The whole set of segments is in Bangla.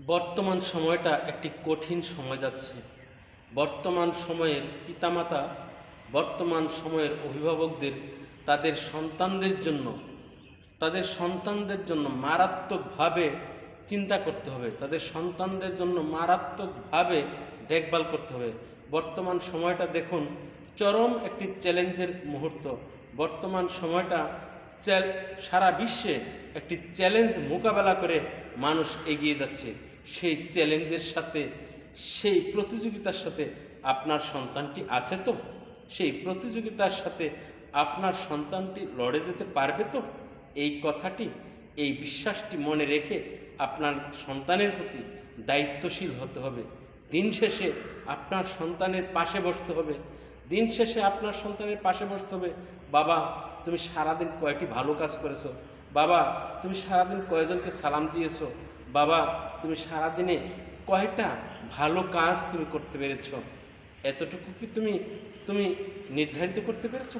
বর্তমান সময়টা একটি কঠিন সময় যাচ্ছে। বর্তমান সময়ের পিতামাতা, বর্তমান সময়ের অভিভাবকদের, তাদের সন্তানদের জন্য, তাদের সন্তানদের জন্য মারাত্মকভাবে চিন্তা করতে হবে। তাদের সন্তানদের জন্য মারাত্মকভাবে দেখভাল করতে হবে। বর্তমান সময়টা দেখুন চরম একটি চ্যালেঞ্জের মুহূর্ত। বর্তমান সময়টা সারা বিশ্বে একটি চ্যালেঞ্জ মোকাবেলা করে মানুষ এগিয়ে যাচ্ছে। সেই চ্যালেঞ্জের সাথে, সেই প্রতিযোগিতার সাথে আপনার সন্তানটি আছে তো? সেই প্রতিযোগিতার সাথে আপনার সন্তানটি লড়ে যেতে পারবে তো? এই কথাটি, এই বিশ্বাসটি মনে রেখে আপনার সন্তানের প্রতি দায়িত্বশীল হতে হবে। দিন শেষে আপনার সন্তানের পাশে বসতে হবে। দিন শেষে আপনার সন্তানের পাশে বসতে হবে। বাবা, তুমি সারাদিন কয়টি ভালো কাজ করেছ? বাবা, তুমি সারাদিন কয়জনকে সালাম দিয়েছ? বাবা, তুমি সারাদিনে কয়টা ভালো কাজ তুমি করতে পেরেছ? এতটুকু কি তুমি তুমি নির্ধারিত করতে পেরেছ?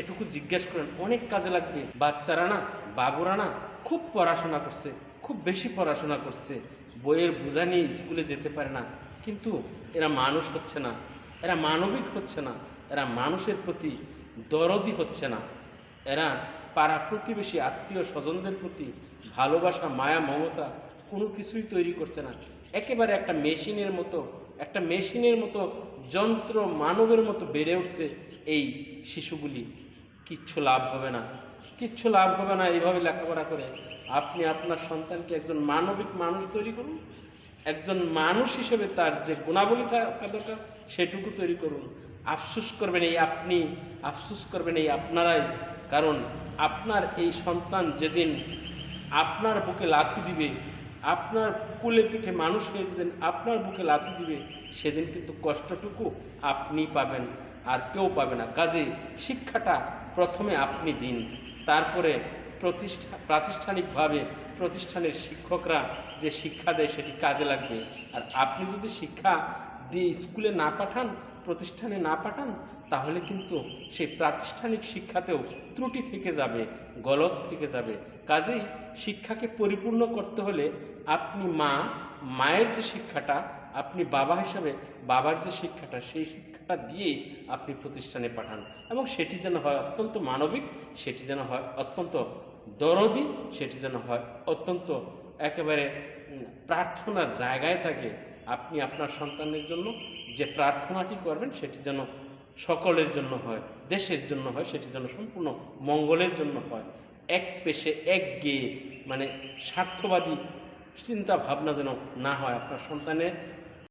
এটুকু জিজ্ঞেস করেন, অনেক কাজে লাগবে। বাচ্চারা না, বাবুরা না খুব পড়াশোনা করছে, খুব বেশি পড়াশোনা করছে। বইয়ের বোঝা নিয়ে স্কুলে যেতে পারে না, কিন্তু এরা মানুষ হচ্ছে না। এরা মানবিক হচ্ছে না, এরা মানুষের প্রতি দরদি হচ্ছে না। এরা পাড়া প্রতিবেশী, আত্মীয় স্বজনদের প্রতি ভালোবাসা, মায়া, মমতা কোনো কিছুই তৈরি করছে না। একেবারে একটা মেশিনের মতো, একটা মেশিনের মতো যন্ত্র মানবের মতো বেড়ে উঠছে এই শিশুগুলি। কিচ্ছু লাভ হবে না, কিচ্ছু লাভ হবে না এইভাবে লেখাপড়া করে। আপনি আপনার সন্তানকে একজন মানবিক মানুষ তৈরি করুন একজন মানুষ হিসেবে তার যে গুণাবলী থাকা দরকার, সেটুকু তৈরি করুন। আফসুস করবেন এই আপনি, আফসুস করবেন এই আপনারাই। কারণ আপনার এই সন্তান যেদিন আপনার বুকে লাথি দিবে, আপনার কুলে পিঠে মানুষ হয়ে যেদিন আপনার বুকে লাথি দিবে, সেদিন কিন্তু কষ্টটুকু আপনি পাবেন, আর কেউ পাবে না। কাজে শিক্ষাটা প্রথমে আপনি দিন। তারপরে প্রতিষ্ঠা, প্রাতিষ্ঠানিকভাবে প্রতিষ্ঠানের শিক্ষকরা যে শিক্ষা দেয় সেটি কাজে লাগবে। আর আপনি যদি শিক্ষা দিয়ে স্কুলে না পাঠান, প্রতিষ্ঠানে না পাঠান, তাহলে কিন্তু সেই প্রাতিষ্ঠানিক শিক্ষাতেও ত্রুটি থেকে যাবে গলত থেকে যাবে। কাজেই শিক্ষাকে পরিপূর্ণ করতে হলে আপনি মা, মায়ের যে শিক্ষাটা আপনি বাবা হিসাবে, বাবার যে শিক্ষাটা, সেই শিক্ষাটা দিয়ে আপনি প্রতিষ্ঠানে পাঠান। এবং সেটি যেন হয় অত্যন্ত মানবিক, সেটি যেন হয় অত্যন্ত দরদি, সেটি যেন হয় অত্যন্ত একেবারে প্রার্থনার জায়গায় থাকে আপনি আপনার সন্তানের জন্য। যে প্রার্থনাটি করবেন সেটি যেন সকলের জন্য হয়, দেশের জন্য হয়, সেটি যেন সম্পূর্ণ মঙ্গলের জন্য হয়। এক পেশে এক গেয়ে মানে স্বার্থবাদী চিন্তা ভাবনা যেন না হয় আপনার সন্তানের।